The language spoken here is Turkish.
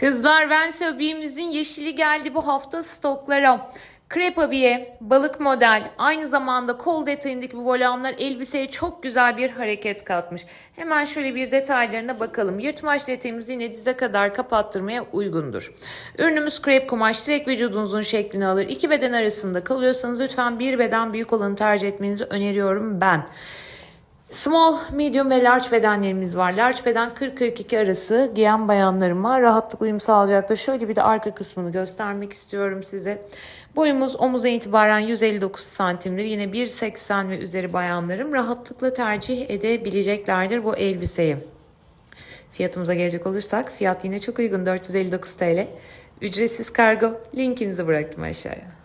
Kızlar Vans abimizin yeşili geldi bu hafta stoklara. Krep abiye, balık model, aynı zamanda kol detayındaki bu volanlar elbiseye çok güzel bir hareket katmış. Hemen şöyle bir detaylarına bakalım. Yırtmaç detayımız yine dize kadar kapattırmaya uygundur. Ürünümüz krep kumaş direkt vücudunuzun şeklini alır. İki beden arasında kalıyorsanız lütfen bir beden büyük olanı tercih etmenizi öneriyorum ben. Small, medium ve large bedenlerimiz var. Large beden 40-42 arası giyen bayanlarıma rahatlık uyum sağlayacaktır. Şöyle bir de arka kısmını göstermek istiyorum size. Boyumuz omuza itibaren 159 santimdir. Yine 1.80 ve üzeri bayanlarım rahatlıkla tercih edebileceklerdir bu elbiseyi. Fiyatımıza gelecek olursak fiyat yine çok uygun 459 TL. Ücretsiz kargo linkinizi bıraktım aşağıya.